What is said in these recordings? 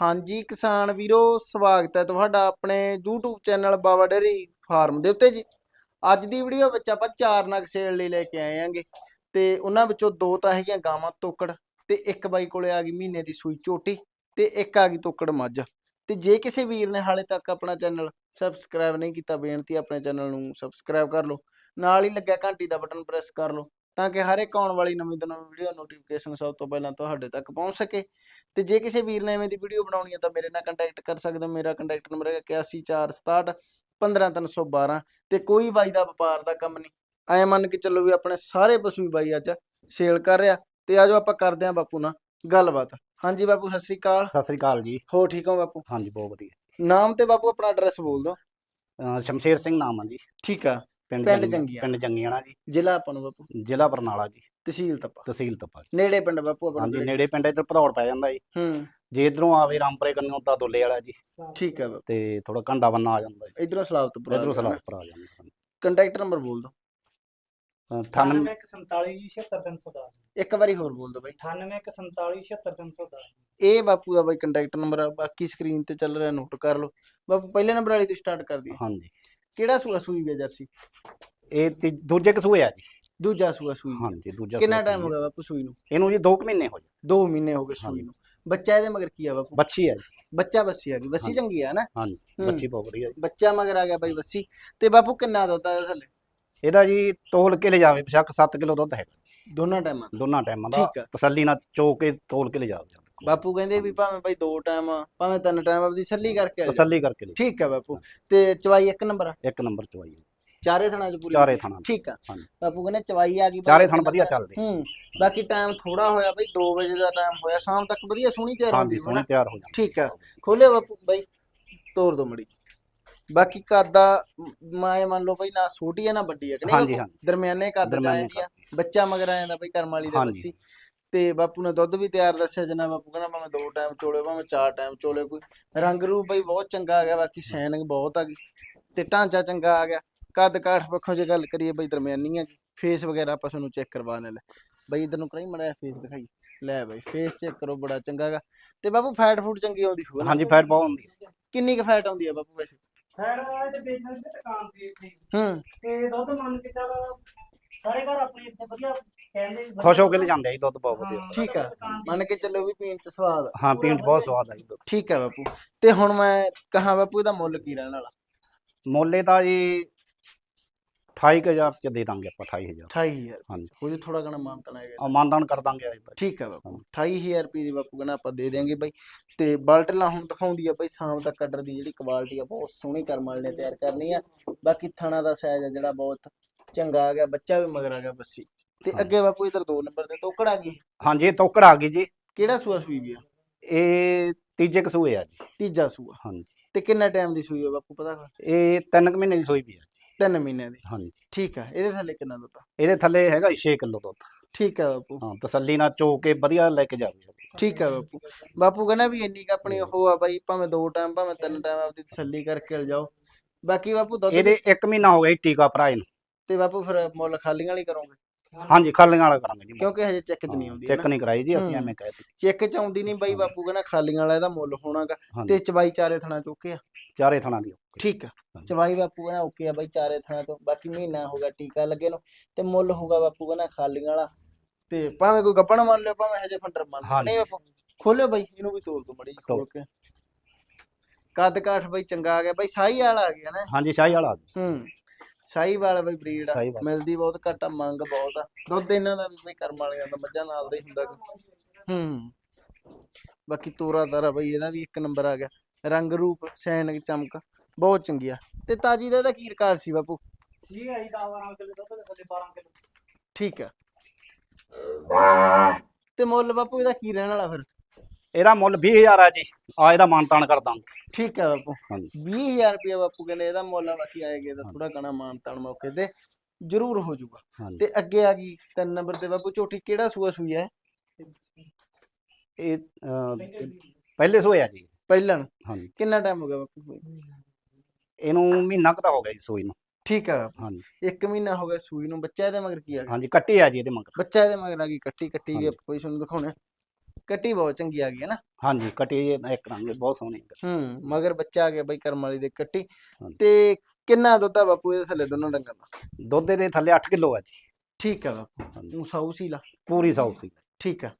ਹਾਂਜੀ ਕਿਸਾਨ ਵੀਰੋ, ਸਵਾਗਤ ਹੈ ਤੁਹਾਡਾ ਆਪਣੇ YouTube channel Baba dairy farm ਦੇ ਉੱਤੇ ਜੀ। ਅੱਜ ਦੀ ਵੀਡੀਓ ਵਿੱਚ ਆਪਾਂ ਚਾਰ ਨਗ ਸੇਲ ਲਈ ਲੈ ਕੇ ਆਏ ਆਂਗੇ ਤੇ ਉਹਨਾਂ ਵਿੱਚੋਂ ਦੋ ਤਾਂ ਹੈਗੀਆਂ ਗਾਵਾਂ ਤੋਕੜ ਤੇ ਇੱਕ ਬਾਈ ਕੋਲੇ ਆ ਗਈ ਮਹੀਨੇ ਦੀ ਸੂਈ ਝੋਟੀ ਤੇ ਇੱਕ ਆ ਗਈ ਤੋਕੜ ਮੱਝ। ਤੇ ਜੇ ਕਿਸੇ ਵੀਰ ਨੇ ਹਾਲੇ ਤੱਕ ਆਪਣਾ ਚੈਨਲ ਸਬਸਕ੍ਰਾਈਬ ਨਹੀਂ ਕੀਤਾ, ਬੇਨਤੀ ਆਪਣੇ ਚੈਨਲ ਨੂੰ ਸਬਸਕ੍ਰਾਈਬ ਕਰ ਲਓ। ਨਾਲ ਹੀ ਲੱਗਿਆ ਘੰਟੀ ਦਾ ਬਟਨ ਪ੍ਰੈਸ ਕਰ ਲਓ। ਤਾਂ ਕਿ ਹਰ ਇੱਕ ਆਉਣ ਵਾਲੀ ਨਵੀਂ ਤੋਂ ਨਵੀਂ ਵੀਡੀਓ ਨੋਟੀਫਿਕੇਸ਼ਨ ਸਭ ਤੋਂ ਪਹਿਲਾਂ ਤੁਹਾਡੇ ਤੱਕ ਪਹੁੰਚ ਸਕੇ। ਤੇ ਜੇ ਕਿਸੇ ਵੀਰ ਨੇ ਐਵੇਂ ਦੀ ਵੀਡੀਓ ਬਣਾਉਣੀ ਹੈ ਤਾਂ ਮੇਰੇ ਨਾਲ ਕੰਟੈਕਟ ਕਰ ਸਕਦੇ ਹੋ। ਮੇਰਾ ਕੰਟੈਕਟ ਨੰਬਰ ਹੈ 8146 15312 ਤੇ ਕੋਈ ਬਾਈ ਦਾ ਵਪਾਰ ਦਾ ਕੰਮ ਨਹੀਂ। ਐ ਮੰਨ ਕੇ ਚੱਲੋ ਵੀ ਆਪਣੇ ਸਾਰੇ ਪਸ਼ੂ ਬਾਈ ਅੱਜ ਸੇਲ ਕਰ ਰਿਹਾ। ਤੇ ਆਜੋ ਆਪਾਂ ਕਰਦੇ ਆਂ ਬਾਪੂ ਨਾਲ ਗੱਲਬਾਤ। ਹਾਂਜੀ ਬਾਪੂ ਸਤਿ ਸ੍ਰੀ ਅਕਾਲ। ਸਤਿ ਸ੍ਰੀ ਅਕਾਲ ਜੀ। ਹੋ ਠੀਕ ਹੋ ਬਾਪੂ? ਹਾਂਜੀ ਬਹੁਤ ਵਧੀਆ। ਨਾਮ ਤੇ ਬਾਪੂ ਆਪਣਾ ਐਡਰੈਸ ਬੋਲ ਦਿਓ। ਅਹ ਸ਼ਮਸ਼ੇਰ ਸਿੰਘ ਨਾਮ ਆ ਜੀ। ਠੀਕ ਆ। ਪਿੰਡ ਜੰਗੀਆਂ। ਪਿੰਡ ਜੰਗੀਆਣਾ ਜੀ। ਜ਼ਿਲ੍ਹਾ ਆਪਾਂ ਨੂੰ ਬਾਪੂ। ਜ਼ਿਲ੍ਹਾ ਬਰਨਾਲਾ ਜੀ। ਤਹਿਸੀਲ ਤਪਾ। ਤਹਿਸੀਲ ਤਪਾ ਨੇੜੇ ਪਿੰਡ ਬਾਪੂ ਆਪਣਾ ਹਾਂਜੀ ਨੇੜੇ। ਪਿੰਡ ਇੱਧਰ ਭਦੌੜ ਪੈ ਜਾਂਦਾ ਜੀ। ਹੂੰ। ਜੇ ਇਧਰੋਂ ਆਵੇ ਰਾਮਪੁਰੇ ਕੰਨੋਂ ਤਾਂ ਦੁੱਲੇ ਵਾਲਾ ਜੀ। ਠੀਕ ਬਾਪੂ। ਤੇ ਥੋੜਾ ਘੰਡਾ ਬੰਨਾ ਆ ਜਾਂਦਾ ਜੀ। ਇਧਰੋਂ ਸਲਾਵਤਪੁਰ ਇਧਰੋਂ ਸਲਾਪੁਰ ਆ ਜਾਂਦਾ ਕੰਟੈਕਟ ਨੰਬਰ ਬੋਲ ਦਿਓ। 98 9847377310 ਇੱਕ ਵਾਰੀ ਹੋਰ ਬੋਲ ਦਿਓ ਬਾਈ। 9847377310 ਇਹ ਬਾਪੂ ਦਾ ਬਾਈ ਕੰਟੈਕਟ ਨੰਬਰ ਆ। ਬਾਕੀ ਸਕਰੀਨ ਤੇ ਚੱਲ ਰਿਹਾ ਨੋਟ ਕਰ ਲਓ। ਬਾਪੂ ਪਹਿਲੇ ਨੰਬਰ ਵਾਲੀ ਤੋਂ ਸਟਾਰਟ ਕਰ ਦਈਏ। ਹਾਂਜੀ। ਕਿਹੜਾ ਸੂਆ ਸੂਈ ਗਿਆ ਜਰਸੀ? ਇਹ ਤੀ- ਦੂਜੇ ਕਸੂਏ ਆ ਜੀ। ਦੂਜਾ ਸੂਆ ਸੂਈ ਗਿਆ। ਹਾਂਜੀ ਦੂਜਾ ਕਿੰਨਾ ਸੂਆ ਟਾਈਮ ਹੋ ਗਿਆ ਬਾਪੂ ਸੂਈ ਨੂੰ? ਇਹਨੂੰ ਜੀ 2 ਮਹੀਨੇ ਹੋ ਗਏ। 2 ਮਹੀਨੇ ਹੋ ਗਏ ਸੂਈ ਹਾਂਜੀ। ਨੂੰ ਬੱਚਾ ਇਹਦੇ ਮਗਰ ਕੀ ਆ ਬਾਪੂ? ਬੱਚੀ ਜੀ। ਬੱਚਾ ਬੱਸੀ ਆ ਗਈ ਬੱਸੀ ਹਾਂਜੀ। ਚੰਗੀ ਆ ਨਾ? ਹਾਂਜੀ ਹੂੰ। ਬੱਚੀ ਬਹੁਤ ਵਧੀਆ ਜੀ। ਬੱਚਾ ਮਗਰ ਆ ਗਿਆ ਬਾਈ ਬੱਸੀ। ਤੇ ਬਾਪੂ ਕਿੰਨਾ ਦੁੱਧ ਆ ਇਹਦੇ ਥੱਲੇ? ਇਹਦਾ ਜੀ ਤੋਲ ਕੇ ਲੈ ਜਾਵੇ ਬਸ਼ੱਕ 7 ਕਿਲੋ ਦੁੱਧ ਹੈਗਾ। ਦੋਨਾਂ ਟਾਈਮਾਂ ਦਾ। ਦੋਨਾਂ ਟਾਈਮਾਂ ਦਾ। ਠੀਕ ਆ। ਤਸੱਲੀ ਨਾਲ ਚੋ ਕੇ ਤੋਲ ਕੇ ਲੈ ਜਾਵੇ ਬਾਪੂ ਕਹਿੰਦੇ ਵੀ ਭਾਵੇਂ ਬਾਈ ਦੋ ਟਾਈਮ ਭਾਵੇਂ ਤਿੰਨ ਟਾਈਮ ਆਪਦੀ ਸੱਲੀ ਕਰਕੇ ਆ ਜਾ। ਤਸੱਲੀ ਕਰਕੇ ਠੀਕ ਆ ਬਾਪੂ। ਤੇ ਚਵਾਈ ਇੱਕ ਨੰਬਰ ਆ? ਇੱਕ ਨੰਬਰ ਚਵਾਈ ਚਾਰੇ ਥਣਾਂ ਚ ਪੂਰੀ ਚਾਰੇ ਥਾਣਾ ਠੀਕ ਆ। ਹਾਂਜੀ। ਬਾਪੂ ਕਹਿੰਦੇ ਚਵਾਈ ਆ ਗਈ ਚਾਰੇ ਥਣ ਵਧੀਆ। ਚੱਲਦੇ। ਹੂੰ। ਬਾਕੀ ਟਾਈਮ ਥੋੜਾ ਹੋਇਆ ਬਈ 2 ਵਜੇ ਦਾ ਟਾਈਮ ਹੋਇਆ। ਸ਼ਾਮ ਤੱਕ ਵਧੀਆ ਸੋਹਣੀ ਤਿਆਰ ਹੁੰਦੀ ਹਾਂਜੀ ਹੋਣਾ ਸੋਹਣੀ ਤਿਆਰ ਹੋ ਜਾਂਦੀ। ਠੀਕ ਆ। ਖੋਲਿਓ ਬਾਪੂ ਬਾਈ ਤੋੜ ਦੋ ਮੜੀ। ਬਾਕੀ ਕੱਦ ਮਾਏ ਮੰਨ ਲਓ ਬਈ ਨਾ ਛੋਟੀ ਆ ਨਾ ਵੱਡੀ ਆ ਕਿ ਨਹੀਂ ਹਾਂਜੀ ਬਾਪੂ? ਹਾਂਜੀ। ਦਰਮਿਆਨੇ ਕੱਦ ਚ ਆ ਦਰਮਿਆਨੇ ਜਾਂਦੀ ਆ। ਬੱਚਾ ਮਗਰ ਆ ਜਾਂਦਾ ਬਈ ਕਰਮ ਵਾਲੀ ਦੇ ਹਾਂਜੀ। ਬੱਸੀ। ਤੇ ਬਾਪੂ ਨੇ ਦੁੱਧ ਵੀ ਤਿਆਰ ਦੱਸਿਆ ਜਨਾ ਬਾਪੂ ਕਹਿੰਦਾ ਭਾਵੇਂ ਦੋ ਟਾਈਮ ਚੋਲੇ ਭਾਵੇਂ ਚਾਰ ਟਾਈਮ ਚੋਲੇ ਕੋਈ ਰੰਗ ਰੂਪ ਬਈ ਬਹੁਤ ਚੰਗਾ ਆ ਗਿਆ ਬਾਕੀ ਸ਼ੈਨਿੰਗ ਬਹੁਤ ਆ ਗਈ ਤੇ ਢਾਂਚਾ ਚੰਗਾ ਆ ਗਿਆ। ਕੱਦ ਕਾਠ ਪੱਖੋਂ ਜੇ ਗੱਲ ਕਰੀਏ ਬਈ ਦਰਮਿਆਨੀ ਆ ਫੇਸ ਵਗੈਰਾ ਆਪਾਂ ਤੁਹਾਨੂੰ ਚੈੱਕ ਕਰਵਾ ਲੈ ਬਈ ਇਧਰ ਨੂੰ ਕਰਾਈ ਮੜਾ ਫੇਸ ਦਿਖਾਈ। ਲੈ ਬਈ ਫੇਸ ਚੈੱਕ ਕਰੋ ਬੜਾ ਚੰਗਾ ਗਾ ਤੇ ਬਾਪੂ ਫੈਟ ਫੂਡ ਚੰਗੀ ਆਉਂਦੀ ਹੋਊ ਨਾ? ਹਾਂਜੀ ਫੈਟ ਬਹੁਤ ਹੁੰਦੀ ਹੈ ਕਿੰਨੀ ਕੁ ਫੈਟ ਆਉਂਦੀ ਆ ਬਾਪੂ ਵੈਸੇ? ਫੈੜ ਤੇ ਬਿਜ਼ਨਸ ਤੇ ਦੁਕਾਨ ਦੀ ਹੂੰ। ਤੇ ਦੁੱਧ ਮੰਨ ਕੇ ਚੱਲ ਸਾਰੇ ਘਰ ਆਪਣੇ ਇੱਥੇ ਵਧੀਆ ਕਹਿੰਦੇ ਵੀ ਖੁਸ਼ ਹੋ ਕੇ ਲੈ ਜਾਂਦੇ ਆ ਜੀ ਦੁੱਧ ਬਹੁਤ ਵਧੀਆ। ਹਾਂ, ਠੀਕ ਆ। ਮੰਨ ਕੇ ਚੱਲੋ ਵੀ ਪੀਣ ਚ ਸਵਾਦ ਆ। ਹਾਂ ਪੀਣ 'ਚ ਬਹੁਤ ਸਵਾਦ ਆ ਜੀ ਦੁੱਧ। ਠੀਕ ਆ ਬਾਪੂ। ਤੇ ਹੁਣ ਮੈਂ ਕਹਾਂ ਬਾਪੂ ਇਹਦਾ ਮੁੱਲ ਕੀ ਰਹਿਣ ਵਾਲਾ? ਮੁੱਲੇ ਤਾਂ ਜੀ 28000 ਚ ਦੇ ਦਾਂਗੇ ਆਪਾਂ 28000 28000 ਹਾਂਜੀ। ਕੋਈ ਥੋੜਾ ਘਣਾ ਮਾਨਤਨ ਆਏਗਾ ਆ ਮਾਨਦਾਨ ਕਰ ਦਾਂਗੇ ਅੱਜ ਠੀਕ ਆ ਬਾਪੂ। ਹਾਂ। 28000 ਰੁਪਏ ਦੀ ਬਾਪੂ ਕਹਿੰਦਾ ਆਪਾਂ ਦੇ ਦੇਾਂਗੇ ਬਾਈ। ਤੇ ਬਾਲਟਲਾ ਹੁਣ ਦਿਖਾਉਂਦੀ ਆ ਬਾਈ ਸ਼ਾਮ ਤੱਕ ਕੱਢਰ ਦੀ ਜਿਹੜੀ ਕੁਆਲਿਟੀ ਆ ਬਹੁਤ ਸੋਹਣੀ ਕਰਮ ਵਾਲੇ ਨੇ ਤਿਆਰ ਕਰਨੀ ਆ। ਬਾਕੀ ਥਣਾ ਦਾ ਸਾਈਜ਼ ਆ ਜਿਹੜਾ ਬਹੁਤ ਚੰਗਾ ਆ ਗਿਆ ਬੱਚਾ ਵੀ ਮਗਰ ਆ ਗਿਆ ਬੱਸੀ। ਤੇ। ਅੱਗੇ ਬਾਪੂ ਇਧਰ ਦੋ ਨੰਬਰ ਦੇ ਤੋਕੜ ਆ ਗਈ ਹਾਂਜੀ ਇਹ ਤੋਕੜ ਆ ਗਈ ਜੀ। ਕਿਹੜਾ ਸੂਆ ਸੂਈ ਵੀ ਆ? ਇਹ ਤੀਜੇ ਕਸੂਏ ਆ ਜੀ। ਤੀਜਾ ਸੂਆ। ਹਾਂਜੀ। ਤੇ ਕਿੰਨਾ ਟਾਈਮ ਦੀ ਸੂਈ ਆ ਬਾਪੂ ਪਤਾ ਕਰ? ਇਹ 3 ਮਹੀਨੇ ਦੀ ਸੋਈ ਵੀ ਆ ਜੀ। ਤਿੰਨ ਮਹੀਨਿਆਂ ਦੀ। ਹਾਂਜੀ। ਠੀਕ ਆ ਇਹਦੇ ਥੱਲੇ ਕਿੰਨਾ ਦੁੱਧ ਆ? ਇਹਦੇ ਥੱਲੇ ਹੈਗਾ 6 ਕਿਲੋ ਦੁੱਧ। ਠੀਕ ਆ ਬਾਪੂ। ਹਾਂ ਤਸੱਲੀ ਨਾਲ ਚੋ ਕੇ ਵਧੀਆ ਲੈ ਕੇ ਜਾਵੇ ਠੀਕ ਆ ਬਾਪੂ। ਬਾਪੂ ਕਹਿੰਦਾ ਵੀ ਇੰਨੀ ਕੁ ਆਪਣੀ ਉਹ ਆ ਬਾਈ ਭਾਵੇਂ ਦੋ ਟਾਈਮ ਭਾਵੇਂ ਤਿੰਨ ਟਾਈਮ ਆਪਦੀ ਤਸੱਲੀ ਕਰਕੇ ਜਾਓ ਬਾਕੀ ਬਾਪੂ ਦੁੱਧ ਇਹਦੇ 1 ਮਹੀਨਾ ਹੋ ਗਿਆ ਜੀ ਟੀਕਾ ਭਰਾਏ ਨੂੰ ਤੇ ਬਾਪੂ ਫਿਰ ਮੁੱਲ ਖਾਲੀਆਂ ਵਾਲੀ ਕਰੋਗੇ? ਹਾਂਜੀ ਖਾਲੀਆਂ ਵਾਲਾ ਕਰਾਂਗੇ ਜੀ ਕਿਉਂਕਿ ਹਜੇ ਚੈੱਕ 'ਚ ਨਹੀਂ ਆਉਂਦੀ ਚੈੱਕ ਨਹੀਂ ਕਰਾਈ ਜੀ ਅਸੀਂ। ਐਵੇਂ ਕਹਿ ਦਿੱਤੀ। ਚੈੱਕ 'ਚ ਆਉਂਦੀ ਨਹੀਂ ਬਾਈ ਬਾਪੂ ਕਹਿੰਦਾ ਖਾਲੀਆਂ ਵਾਲਾ ਇਹਦਾ ਮੁੱਲ ਹੋਣਾਗਾ। ਤੇ ਚਵਾਈ ਚਾਰੇ ਥਣਾ ਚੁੱਕੇ ਆ? ਚਾਰੇ ਥਣਾ ਦੀ ਠੀਕ ਆ। ਚਵਾਈ ਬਾਪੂ ਕਹਿੰਦਾ ਓਕੇ ਆ ਬਾਈ ਚਾਰੇ ਥਣਾ ਤੋਂ। ਬਾਕੀ ਮਹੀਨਾ ਹੋਗਾ ਟੀਕਾ ਲੱਗੇ ਨੂੰ ਤੇ ਮੁੱਲ ਹੋਗਾ ਬਾਪੂ ਕਹਿੰਦਾ ਖਾਲੀਆਂ ਵਾਲਾ। ਤੇ ਭਾਵੇਂ ਕੋਈ ਗੱਪਣ ਮੰਨ ਲਿਓ ਭਾਵੇਂ ਹਜੇ ਫੰਡਰ ਮੰਨ ਲਿਓ। ਨਹੀਂ ਬਾਪੂ ਖੋਲਿਓ ਬਾਈ ਇਹਨੂੰ ਵੀ ਤੋੜ ਦੋ ਮੜੀ ਖੋਲ। ਕੇ। ਕੱਦ ਕਾਠ ਬਾਈ ਚੰਗਾ ਆ ਗਿਆ। ਬਾਈ ਸਾਈ ਵਾਲਾ ਆ ਗਿਆ ਨਾ। ਹਾਂਜੀ ਸ਼ਾਹੀ ਵਾਲਾ ਹੂੰ। ਸਾਈ ਵਾਲਾ ਬਈ ਬਰੀਡ ਆ। ਸਾਹੀਵਾਲ। ਮਿਲਦੀ ਬਹੁਤ ਘੱਟ ਆ ਮੰਗ ਬਹੁਤ ਆ। ਦੁੱਧ ਇਹਨਾਂ ਦਾ ਵੀ ਬਈ ਕਰਮ ਵਾਲਿਆਂ ਦਾ ਮੱਝਾਂ ਨਾਲ ਦਾ ਹੀ ਹੁੰਦਾ ਗਾ। ਹੂੰ। ਬਾਕੀ ਤੋਰਾ ਤਾਰਾ ਬਈ ਇਹਦਾ ਵੀ ਇੱਕ ਨੰਬਰ ਆ ਗਿਆ। ਰੰਗ ਰੂਪ ਸੈਨਿਕ ਚਮਕ ਬਹੁਤ ਚੰਗੀ ਆ। ਤੇ ਤਾਜੀ ਦਾ ਇਹਦਾ ਕੀ ਰਿਕਾਰਡ ਸੀ ਬਾਪੂ? ਜੀ ਆਈ 10 12 ਕਿਲੋ ਦੁੱਧ ਤੇ ਥੱਲੇ 12 ਕਿਲੋ। ਠੀਕ ਆ। ਤੇ ਮੁੱਲ ਬਾਪੂ ਇਹਦਾ ਕੀ ਰਹਿਣ ਵਾਲਾ ਫਿਰ? ਇਹਦਾ ਮੁੱਲ 20000 ਆ ਜੀ। ਆ ਇਹਦਾ ਮਾਨਤਾਨ ਕਰ ਦਾਂਗੇ। ਠੀਕ ਆ ਬਾਪੂ। ਹਾਂਜੀ। 20000 ਰੁਪਏ ਬਾਪੂ ਕਹਿੰਦੇ ਇਹਦਾ ਮੁੱਲ ਬਾਕੀ ਆਏਗਾ ਤਾਂ। ਥੋੜਾ ਕਣਾ ਮਾਨਤਾਨ ਮੌਕੇ ਤੇ ਜ਼ਰੂਰ ਹੋ ਜਾਊਗਾ। ਤੇ ਅੱਗੇ ਆ ਗਈ ਤਿੰਨ ਨੰਬਰ ਤੇ ਬਾਪੂ ਝੋਟੀ ਕਿਹੜਾ ਸੂਆ ਸੂਈ ਹੈ? ਇਹ ਪਹਿਲੇ ਸੋਇਆ ਜੀ। ਪਹਿਲਾਂ ਹਾਂਜੀ। ਕਿੰਨਾ ਟਾਈਮ ਹੋ ਗਿਆ ਬਾਪੂ? ਇਹਨੂੰ ਮਹੀਨਾ ਕੁ ਤਾਂ ਹੋ ਗਿਆ ਜੀ ਸੋਈ ਨੂੰ। ਠੀਕ ਬਾਪੂ। ਹਾਂਜੀ। ਇੱਕ ਮਹੀਨਾ ਹੋ ਗਿਆ ਸੂਈ ਨੂੰ ਬੱਚਾ ਇਹਦੇ ਮਗਰ ਕੀ ਆ? ਗਿਆ ਹਾਂਜੀ ਕੱਟੀ ਆ ਜੀ ਇਹਦੇ ਮਗਰ। ਬੱਚਾ ਇਹਦੇ ਮਗਰ ਆ ਗਈ ਕੱਟੀ ਕੱਟੀ ਵੀ। ਆਪਾਂ ਕੋਈ ਤੁਹਾਨੂੰ ਦਿਖਾਉਣੇ ਕੱਟੀ ਬਹੁਤ ਚੰਗੀ ਆ ਗਈ ਹੈ ਨਾ। ਹਾਂਜੀ ਕਟੀ ਇੱਕ ਰੰਗ ਬਹੁਤ ਸੋਹਣੀ ਹੈ। ਮਗਰ ਬੱਚਾ ਆ ਗਿਆ ਬਈ ਕਰਮ ਵਾਲੀ ਦੇ ਕੱਟੀ। ਤੇ ਕਿੰਨਾ ਦੁੱਧ ਆ ਬਾਪੂ ਇਹਦੇ ਥੱਲੇ ਦੋਨੋਂ ਡੰਗਰ ਦਾ? ਦੁੱਧ ਦੇ ਥੱਲੇ 8 ਕਿਲੋ ਹੈ ਜੀ। ਠੀਕ ਆ ਬਾਪੂ। ਤੂੰ ਸਾਊ ਸੀ ਲਾ। ਪੂਰੀ ਸੌ ਸੀ। ਠੀਕ ਆ।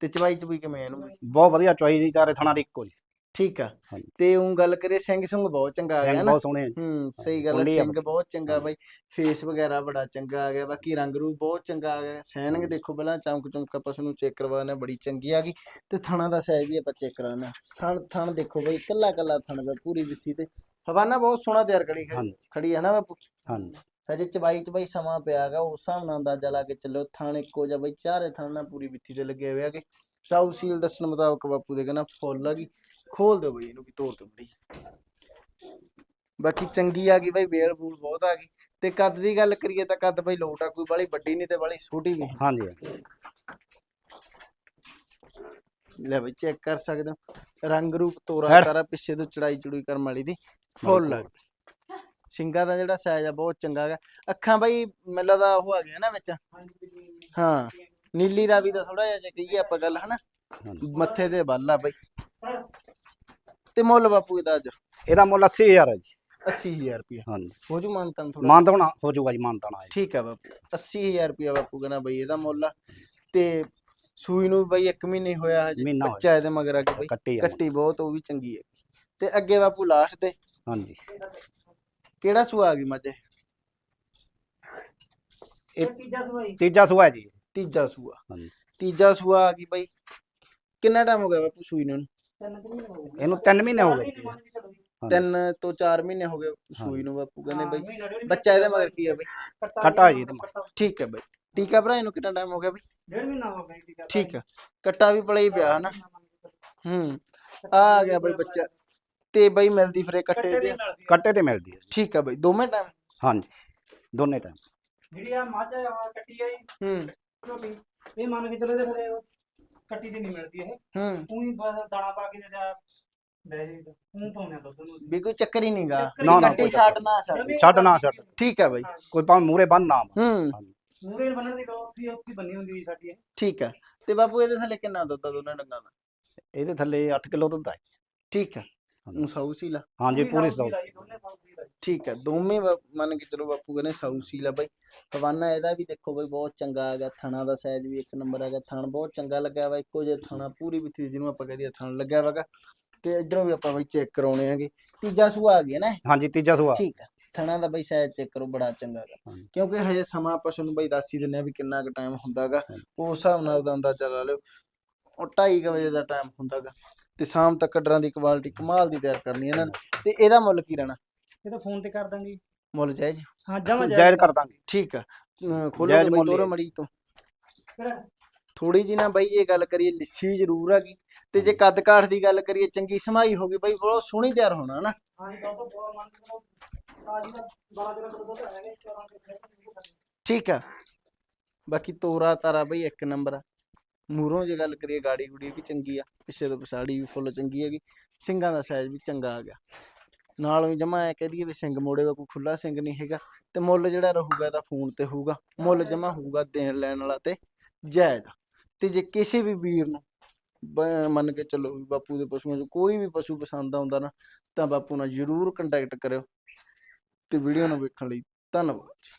ਤੇ ਚਵਾਈ ਚਬੂਈ ਕਿਵੇਂ ਆ ਇਹਨੂੰ? ਬਹੁਤ ਵਧੀਆ ਚੋਈ ਜੀ ਚਾਰੇ ਥਣਾ ਦੀ ਇੱਕੋ ਜੀ। ਠੀਕ ਆ। ਹਾਂਜੀ। ਤੇ ਉਹ ਗੱਲ ਕਰੀਏ ਸਿੰਘ ਸੁੰਗ ਬਹੁਤ ਚੰਗਾ ਆ ਗਿਆ ਨਾ। ਬਹੁਤ ਸੋਹਣੇ ਹੈ ਜੀ। ਹੂੰ ਸਹੀ ਗੱਲ ਕੁੰਡੀ ਆ ਸਿੰਘ ਬਹੁਤ ਚੰਗਾ ਬਾਈ। ਫੇਸ ਵਗੈਰਾ ਬੜਾ ਚੰਗਾ ਆ ਗਿਆ ਬਾਕੀ ਰੰਗ ਰੂਪ ਬਹੁਤ ਚੰਗਾ ਆ ਗਿਆ। ਸੈਨਿਕ ਦੇਖੋ ਪਹਿਲਾਂ ਚਮਕ ਚਮਕ ਆਪਾਂ ਨੂੰ ਚੈੱਕ ਕਰਵਾਉਣਾ ਬੜੀ ਚੰਗੀ ਆ ਗਈ। ਤੇ ਥਣਾ ਦਾ ਸਾਈਜ਼ ਵੀ ਆਪਾਂ ਚੈੱਕ ਕਰਾਉਣਾ ਸਣ ਥਣ ਦੇਖੋ ਬਾਈ ਕੱਲਾ ਕੱਲਾ ਥਣ ਦਾ ਪੂਰੀ ਵਿੱਥੀ ਤੇ। ਹਵਾਨਾ ਬਹੁਤ ਸੋਹਣਾ ਤਿਆਰ ਕਰੀ ਖੜੀ- ਹਾਂਜੀ। ਖੜੀ ਹੈ ਨਾ ਬਾਪੂ। ਹਾਂਜੀ। ਹਜੇ ਚਬਾਈ ਚ ਬਾਈ ਸਮਾਂ ਪਿਆਗਾ ਉਸ ਹਿਸਾਬ ਨਾਲ ਅੰਦਾਜ਼ਾ ਲਾ ਕੇ ਚੱਲੋ। ਥਣ ਇੱਕੋ ਜਿਹਾ ਬਾਈ ਚਾਰੇ ਥਣ ਨਾਲ ਪੂਰੀ ਵਿੱਥੀ ਤੇ ਲੱਗੇ ਹੋਏ ਆਗੇ ਸਾਊ ਸੀਲ ਦੱਸਣ ਮੁਤਾਬਕ ਬਾਪੂ ਦੇ ਕਹਿੰਦਾ ਫੁੱਲ ਆ ਗਈ ਖੋਲ ਦਿਓ ਬਾਈ ਇਹਨੂੰ ਵੀ ਤੋੜ ਦਿਓ ਬੜੀ ਬਾਕੀ ਚੰਗੀ ਆ ਗਈ ਬਾਈ ਵੇਲ ਬੂਲ ਬਹੁਤ ਆ ਗਈ। ਤੇ ਕੱਦ ਦੀ ਗੱਲ ਕਰੀਏ ਤਾਂ ਕੱਦ ਬਾਈ ਲੋਟ ਆ ਕੋਈ ਬਾਲੀ ਵੱਡੀ ਨਹੀਂ ਤੇ ਬਾਲੀ ਛੋਟੀ ਵੀ ਨਹੀਂ ਹਾਂਜੀ। ਲੈ ਬਾਈ ਚੈੱਕ ਕਰ ਸਕਦੇ ਹੋ। ਰੰਗ ਰੂਪ ਤੋਰਾ। ਤਾਰਾ ਪਿੱਛੇ ਤੋਂ ਚੜਾਈ ਚੜੂਈ ਕਰਮ ਵਾਲੀ ਦੀ। ਫੁੱਲ ਗਈ। ਸਿੰਗਾ ਦਾ ਜਿਹੜਾ ਸਾਈਜ਼ ਆ ਬਹੁਤ ਚੰਗਾ ਹੈਗਾ। ਅੱਖਾਂ ਬਾਈ ਮੈਨੂੰ ਲੱਗਦਾ ਉਹ ਆ ਗਿਆ ਨਾ ਵਿੱਚ। ਹਾਂ ਨੀਲੀ ਰਾਵੀ ਦਾ ਥੋੜਾ ਜਿਹਾ ਜੇ ਕਹੀਏ ਆਪਾਂ ਗੱਲ ਹਨਾ। ਮੱਥੇ ਤੇ ਬੱਲ ਆ ਬਾਈ। ਤੇ ਮੁੱਲ ਬਾਪੂ ਇਹਦਾ ਅੱਜ? ਇਹਦਾ ਮੁੱਲ 80000 ਹੈ ਜੀ। 80000 ਰੁਪਇਆ। ਹਾਂਜੀ। ਹੋ ਜੂ ਮਾਨਤਨ ਥੋੜਾ ਮਾਨਤਾਣਾ ਹੋ ਜਾਊਗਾ ਜੀ ਮਾਨਤਾਣਾ ਠੀਕ ਆ ਬਾਪੂ 80000 ਰੁਪਇਆ ਬਾਪੂ ਕਹਿੰਦਾ ਬਈ ਇਹਦਾ ਮੁੱਲ ਆ। ਤੇ ਸੂਈ ਨੂੰ ਬਈ 1 ਮਹੀਨੇ ਹੋਇਆ ਹਜੇ ਮਹੀਨਾ ਹੋਇਆ। ਬੱਚਾ ਇਹਦੇ ਮਗਰ ਆ ਕੇ ਬਈ। ਕੱਟੀ ਆ ਕੱਟੀ ਬਹੁਤ ਉਹ ਵੀ ਚੰਗੀ ਹੈ। ਤੇ ਅੱਗੇ ਬਾਪੂ ਲਾਸਟ ਤੇ। ਹਾਂਜੀ। ਕਿਹੜਾ ਸੂਆ ਆ ਗਈ ਮੱਝੇ? ਇਹ ਤੀਜਾ ਸਵਾਈ ਤੀਜਾ ਸੂਆ ਹੈ ਜੀ। ਤੀਜਾ ਸੂਆ। ਹਾਂਜੀ। ਤੀਜਾ ਸੂਆ ਆ ਗਈ ਬਈ। ਕਿੰਨਾ ਟਾਈਮ ਹੋ ਗਿਆ ਬਾਪੂ ਸੂਈ ਨੂੰ? ਹੋ ਇਹਨੂੰ 3 ਮਹੀਨੇ ਹੋ ਗਏ। ਜੀ ਜੀ। ਤਿੰਨ ਤੋਂ 4 ਮਹੀਨੇ ਹੋ ਗਏ ਸੂਈ। ਨੂੰ ਬਾਪੂ ਕਹਿੰਦੇ ਹਾਂ, ਬਈ ਬੱਚਾ ਇਹਦੇ ਮਗਰ ਕੀ ਆ ਬਈ? ਕੱਟਾ ਜੀ ਇਹਦੇ ਮਗਰ। ਠੀਕ ਹੈ ਬਈ। ਟੀਕਾ ਭਰਾ ਇਹਨੂੰ ਕਿੰਨਾ ਟਾਈਮ ਹੋ ਗਿਆ ਬਈ? ਡੇਢ ਮਹੀਨਾ ਹੋ ਗਿਆ ਠੀਕ ਆ ਠੀਕ ਆ। ਕੱਟਾ ਵੀ ਪਲੇ ਹੀ ਪਿਆ ਹਨਾ? ਹੂੰ ਆ ਆ ਗਿਆ ਬਈ ਬੱਚਾ। ਤੇ ਬਈ ਮਿਲਦੀ ਫਿਰ ਇਹ ਕੱਟੇ ਦੀ। ਕੱਟੇ ਤੇ ਮਿਲਦੀ ਹੈ ਜੀ। ਠੀਕ ਆ ਬਈ ਦੋਵੇਂ ਟਾਈਮ ਹਾਂਜੀ ਦੋਨੇ ਟਾਈਮ ਜਿਹੜੀ ਆ ਮੱਝ ਆ ਕੱਟੀ ਆ ਜੀ। ਹੂੰ। ਝੋਟੀ ਇਹ ਮੰਨ ਕੇ ਚੱਲੋ ਇਹਦੇ ਫਿਰ ਕੱਟੀ ਦੀ ਨਹੀਂ ਮਿਲਦੀ ਇਹ ਹੂੰ। ਉਹੀ ਬਸ ਦਾਣਾ ਪਾ ਕੇ ਜਿਹੜਾ ਬਹਿ ਜੀ ਉਹ ਪਾਉਂਦੇ ਆ ਦੁੱਧ ਨੂੰ। ਅਸੀਂ। ਵੀ ਕੋਈ ਚੱਕਰ ਹੀ ਨਹੀਂਗਾ। ਚੱਕਰ ਨਾ, ਨਾ, ਕੱਟੀ ਕੋਈ ਛੱਡ ਨਾ ਛੱਡ। ਜਮੀ ਛੱਡ ਨਾ ਛੱਡ। ਠੀਕ ਆ ਬਈ। ਕੋਈ ਭਾਵੇਂ ਮੂਰੇ ਬੰਨ ਨਾ ਹੂੰ। ਮੂਰੇ ਬੰਨਣ ਦੀ ਲੋੜ ਸੀ ਉੱਥੇ ਬੰਨੀ ਹੁੰਦੀ ਸੀ ਸਾਡੀ। ਇਹ। ਠੀਕ ਆ ਤੇ ਬਾਪੂ ਇਹਦੇ ਥੱਲੇ ਕਿੰਨਾ ਦੁੱਧ ਦੋਨਾਂ ਡੰਗਾਂ ਦਾ? ਇਹਦੇ ਥੱਲੇ 8 ਕਿਲੋ ਦੁੱਧ ਹੈ ਠੀਕ ਆ ਉਹ ਸਾਊ ਸੀਲਾ। ਹਾਂਜੀ ਪੂਰੀ ਸੌ ਲਾਈ, ਦੋਨੇ ਸੌ ਲਾਈ। ਠੀਕ ਹੈ ਦੋਵੇਂ ਮੰਨ ਕੇ ਚਲੋ ਬਾਪੂ ਕਹਿੰਦੇ ਸਾਊ ਸੀਲਾ ਬਾਈ। ਹਵਾਨਾ ਇਹਦਾ ਵੀ ਦੇਖੋ ਬਾਈ ਬਹੁਤ ਚੰਗਾ ਹੈਗਾ ਥਣਾ ਦਾ ਸਾਈਜ਼ ਵੀ ਇੱਕ ਨੰਬਰ ਹੈਗਾ ਥਣ ਬਹੁਤ ਚੰਗਾ ਲੱਗਿਆ ਵਾ ਇੱਕੋ ਜਿਹਾ ਥਣਾ ਪੂਰੀ ਵਿੱਥੀ ਜਿਹਨੂੰ ਆਪਾਂ ਕਹਦੇ ਥਣ ਲੱਗਿਆ ਵਾਗਾ ਤੇ ਇਧਰੋਂ ਵੀ ਆਪਾਂ ਬਾਈ ਚੈੱਕ ਕਰਾਉਣੇ ਆਗੇ ਤੀਜਾ ਸੂਆ ਆ ਗਿਆ ਨਾ ਇਹ? ਹਾਂਜੀ ਤੀਜਾ ਸੂਆ। ਠੀਕ ਹੈ ਥਣਾ ਦਾ ਬਾਈ ਸਾਈਜ਼ ਚੈੱਕ ਕਰੋ ਬੜਾ ਚੰਗਾ ਹੈਗਾ ਹਾਂਜੀ। ਕਿਉਂਕਿ ਹਜੇ ਸਮਾਂ ਆਪਾਂ ਤੁਹਾਨੂੰ ਬਾਈ ਦੱਸ ਹੀ ਦਿੰਨੇ ਆ ਵੀ ਕਿੰਨਾ ਕੁ ਟਾਈਮ ਹੁੰਦਾਗਾ। ਉਸ ਹਿਸਾਬ ਨਾਲ ਉਹਦਾ ਅੰਦਾਜ਼ਾ ਲਾ ਲਿਓ। ਉਹ 2:30 ਵਜੇ ਦਾ ਟਾਈਮ ਹੁੰਦਾਗਾ ਤੇ ਸ਼ਾਮ ਤੱਕ ਕਟਰਾਂ ਦੀ ਕੁਆਲਿਟੀ ਕਮਾਲ ਦੀ ਤਿਆਰ ਕਰਨੀ ਇਹਨਾਂ ਨੇ ਤੇ ਇਹਦਾ ਮੁੱਲ ਕੀ ਰਹਿਣਾ? ਇਹ ਤਾਂ ਫੋਨ ਤੇ ਕਰ ਦਾਂਗੇ ਮੁੱਲ ਜਾਇਜ਼? ਹਾਂ ਜਮਾ ਜਾਇਜ਼। ਕਰ ਦਾਂਗੇ। ਠੀਕ ਆ। ਖੋਲੋ ਬਈ ਤੋਰੋ। ਮੜੀ ਤੋਂ। ਥੋੜੀ ਜੀ ਨਾ ਬਈ ਇਹ ਗੱਲ ਕਰੀਏ ਲਿੱਸੀ ਜ਼ਰੂਰ ਹੈਗੀ ਤੇ ਜੇ ਕੱਦ ਕਾਠ ਦੀ ਗੱਲ ਕਰੀਏ ਚੰਗੀ ਸਮਾਈ ਹੋ ਗਈ ਬਈ ਬਹੁਤ ਸੋਹਣੀ ਤਿਆਰ ਹੋਣਾ ਨਾ ਹਾਂ ਜੀ ਦੁੱਧ ਬਹੁਤ ਮੰਨ ਕੇ ਚਲੋ। ਆ ਜੀ ਦਾ 12 ਦਿਨਾਂ ਤੋਂ ਦੁੱਧ ਹੈਗੇ 14 ਦੇ ਫਿਰ ਠੀਕ ਆ। ਬਾਕੀ ਤੋਰਾ ਤਾਰਾ ਬਈ ਇੱਕ ਨੰਬਰ ਆ। ਮੂਰੋਂ ਜੇ ਗੱਲ ਕਰੀਏ ਗਾੜੀ ਗੁੜੀ ਵੀ ਚੰਗੀ ਆ, ਪਿੱਛੇ ਤੋਂ ਪਛਾੜੀ ਵੀ ਫੁੱਲ ਚੰਗੀ ਹੈਗੀ, ਸਿੰਘਾਂ ਦਾ ਸਾਈਜ਼ ਵੀ ਚੰਗਾ ਆ ਗਿਆ। ਨਾਲੋਂ ਵੀ ਜਮਾ ਐ ਕਹਿ ਦਈਏ ਵੀ ਸਿੰਘ ਮੋੜੇਗਾ ਕੋਈ ਖੁੱਲਾ ਸਿੰਘ ਨਹੀਂ ਹੈਗਾ ਤੇ ਮੁੱਲ ਜਿਹੜਾ ਰਹੂਗਾ ਤਾਂ ਫੋਨ ਤੇ ਹੋਊਗਾ, ਮੁੱਲ ਜਮਾ ਹੋਊਗਾ ਦੇਣ ਲੈਣ ਵਾਲਾ ਤੇ ਜਾਇਜ਼। ਤੇ ਜੇ ਕਿਸੇ ਵੀ ਵੀਰ ਨੂੰ ਮੰਨ ਕੇ ਚੱਲੋ ਵੀ ਬਾਪੂ ਦੇ ਪਸ਼ੂਆਂ 'ਚ ਕੋਈ ਵੀ ਪਸ਼ੂ ਪਸੰਦ ਆਉਂਦਾ ਨਾ, ਤਾਂ ਬਾਪੂ ਨਾਲ ਜ਼ਰੂਰ ਕੰਟੈਕਟ ਕਰਿਓ। ਤੇ ਵੀਡੀਓ ਨੂੰ ਵੇਖਣ ਲਈ ਧੰਨਵਾਦ ਜੀ।